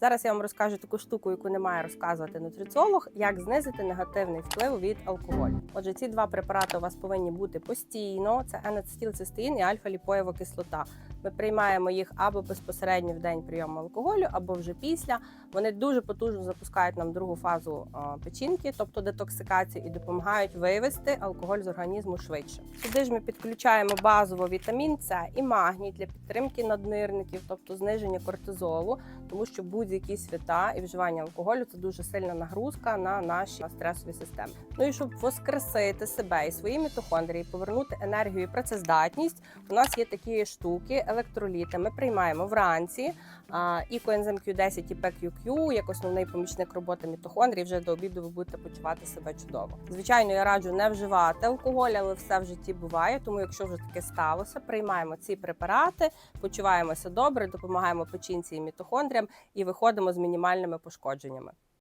Зараз я вам розкажу таку штуку, яку не має розказувати нутриціолог, як знизити негативний вплив від алкоголю. Отже, ці два препарати у вас повинні бути постійно: це енацетилцистеїн і альфа-ліпоєва кислота. Ми приймаємо їх або безпосередньо в день прийому алкоголю, або вже після. Вони дуже потужно запускають нам другу фазу печінки, тобто детоксикації, і допомагають вивести алкоголь з організму швидше. Сюди ж ми підключаємо базово вітамін С і магній для підтримки наднирників, тобто зниження кортизолу, тому що будь-які свята і вживання алкоголю це дуже сильна нагрузка на наші стресові системи. Ну і щоб воскресити себе і свої мітохондрії, повернути енергію і працездатність, у нас є такі штуки, електроліти. Ми приймаємо вранці і коензим Q10 і PQQ як основний помічник роботи мітохондрій. Вже до обіду ви будете почувати себе чудово. Звичайно, я раджу не вживати алкоголь, але все в житті буває. Тому, якщо вже таке сталося, приймаємо ці препарати, почуваємося добре, допомагаємо печінці і мітохондріям і виходимо з мінімальними пошкодженнями.